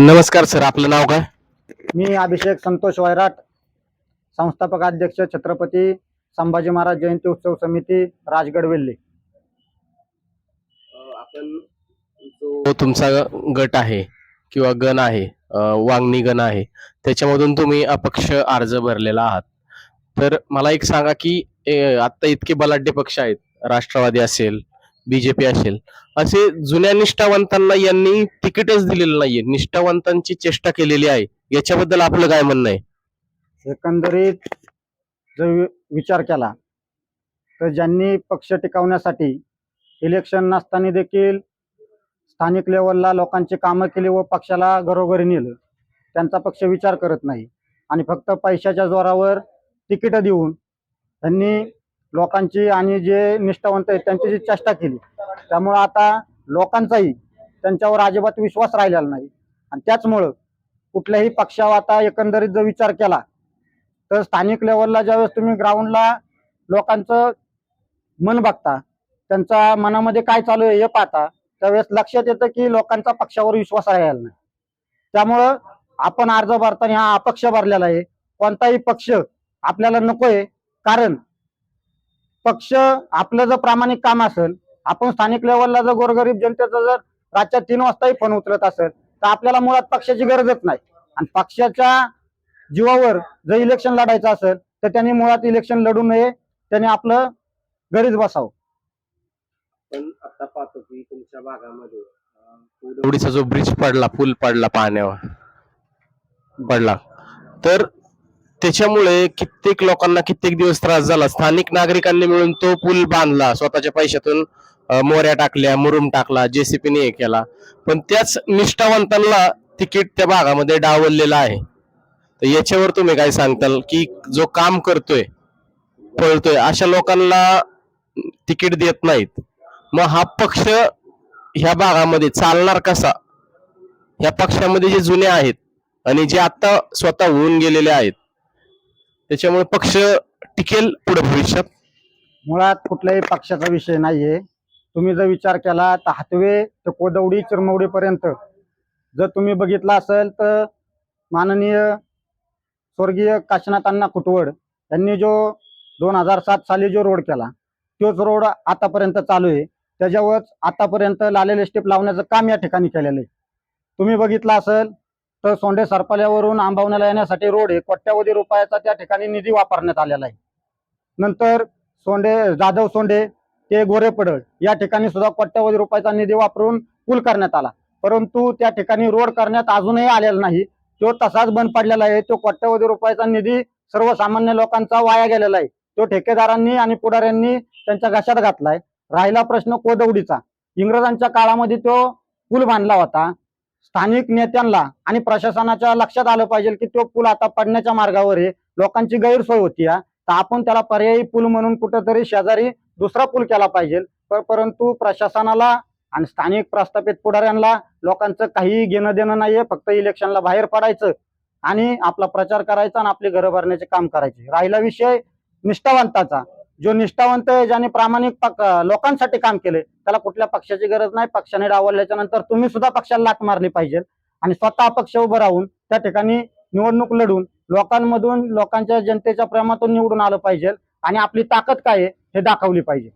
नमस्कार सर आपलं नाव काय? मी अभिषेक संतोष वैराट संस्थापक अध्यक्ष छत्रपती संभाजी महाराज जयंती उत्सव समिती राजगड वेल्हे आपण जो तुमचा गट आहे किंवा गण आहे वांगणी गण आहे त्याच्यामधून तुम्ही अपक्ष अर्ज भरलेला आहात. तर मला एक सांगा की ए, आता इतके बलाढ्य पक्ष आहेत राष्ट्रवादी असेल बीजेपी असेल. असे जुन्या निष्ठावंतांना यांनी तिकीटच दिलेलं नाहीये. निष्ठावंतांची चेष्टा केलेली आहे. याच्याबद्दल आपलं काय म्हणणं आहे? एकंदरीत जर वि- विचार केला तर ज्यांनी पक्ष टिकवण्यासाठी इलेक्शन नसताना देखील स्थानिक लेवलला लोकांची कामं केली व पक्षाला घरोघरी नेलं त्यांचा पक्ष विचार करत नाही. आणि फक्त पैशाच्या जोरावर तिकीटं देऊन त्यांनी लोकांची आणि जे निष्ठावंत आहेत त्यांची जी चेष्टा केली. त्यामुळं आता लोकांचाही त्यांच्यावर अजिबात विश्वास राहिलेला नाही. आणि त्याचमुळं कुठल्याही पक्षावर आता एकंदरीत जर विचार केला तर स्थानिक लेवलला ज्यावेळेस तुम्ही ग्राउंडला लोकांचं मन बघता त्यांचा मनामध्ये काय चालू आहे हे पाहता त्यावेळेस लक्षात येतं की लोकांचा पक्षावर विश्वास राहिला नाही. त्यामुळं आपण अर्ज भरताना हा अपक्ष भरलेला आहे. कोणताही पक्ष आपल्याला नकोय कारण पक्ष आपलं जर प्रामाणिक काम असेल आपण स्थानिक लेवलला जर गोरगरीब जनतेचा जर रातच्या तीन वाजताही फोन उचलत असेल तर आपल्याला मुळात पक्षाची गरजच नाही. आणि पक्षाच्या जीवावर जर इलेक्शन लढायचं असेल तर त्यांनी मुळात इलेक्शन लढू नये त्यांनी आपलं घरीच बसावं. पण आता पाहतो की तुमच्या भागामध्ये एवढीचा जो ब्रिज पडला पूल पडला पाण्यावर पडला. तर त्याच्यामुळे कित्येक लोकांना कित्येक दिवस त्रास झाला. स्थानिक नागरिकांनी मिळून तो पूल बांधला स्वतःच्या पैशातून मोऱ्या टाकल्या मुरुम टाकला जेसीपीने हे केला. पण त्याच निष्ठावंतांना तिकीट त्या भागामध्ये डावललेलं आहे. तर याच्यावर तुम्ही काय सांगताल की जो काम करतोय पळतोय अशा लोकांना तिकीट देत नाहीत. मग हा पक्ष ह्या भागामध्ये चालणार कसा? ह्या पक्षामध्ये जे जुने आहेत आणि जे आता स्वतः होऊन गेलेले आहेत त्याच्यामुळे पक्ष टिकेल पुढे भविष्यात? मुळात कुठल्याही पक्षाचा विषय नाहीये. तुम्ही जर विचार केला तर हातवे ते कोदवडी चिरमवडीपर्यंत. जर तुम्ही बघितलं असेल तर माननीय स्वर्गीय काशीनाथ अण्णा कुटवड यांनी जो दोन हजार सात साली जो रोड केला तोच रोड आतापर्यंत चालू आहे. त्याच्यावरच आतापर्यंत लालेले स्टेप लावण्याचं काम या ठिकाणी केलेलं आहे. तुम्ही बघितलं असेल तर सोंडे सरपाल्यावरून आंबावण्याला येण्यासाठी रोड आहे कोट्यावधी रुपयाचा त्या ठिकाणी निधी वापरण्यात आलेला आहे. नंतर सोंडे जाधव सोंडे ते गोरेपडळ या ठिकाणी सुद्धा कोट्यावधी रुपयाचा निधी वापरून पूल करण्यात आला. परंतु त्या ठिकाणी रोड करण्यात अजूनही आलेला नाही. तो तसाच बंद पडलेला आहे तो कोट्यावधी रुपयाचा निधी सर्वसामान्य लोकांचा वाया गेलेला आहे. तो ठेकेदारांनी आणि पुढाऱ्यांनी त्यांच्या घशात घातलाय. राहिला प्रश्न कोदवडीचा. इंग्रजांच्या काळामध्ये तो पूल बांधला होता. स्थानिक नेत्यांना आणि प्रशासनाच्या लक्षात आलं पाहिजे की तो पूल आता पडण्याच्या मार्गावर आहे. लोकांची गैरसोय होती तर आपण त्याला पर्यायी पूल म्हणून कुठंतरी शेजारी दुसरा पूल केला पाहिजे. पर- परंतु प्रशासनाला आणि स्थानिक प्रस्थापित पुढाऱ्यांना लोकांचं काही घेणं देणं नाहीये. फक्त इलेक्शनला बाहेर पडायचं आणि आपला प्रचार करायचा आणि आपली घरं भरण्याचे काम करायचे. राहिला विषय निष्ठावंताचा. जो निष्ठावंत आहे ज्याने प्रामाणिक पक- लोकांसाठी काम केले त्याला कुठल्या पक्षाची गरज नाही. पक्षाने डावलल्याच्या नंतर तुम्ही सुद्धा पक्षाला लाक मारली पाहिजे. आणि स्वतः पक्ष उभं राहून त्या ठिकाणी निवडणूक लढून लोकांमधून लोकांच्या जनतेच्या प्रेमातून निवडून आलं पाहिजे. आणि आपली ताकद काय आहे हे दाखवली पाहिजे.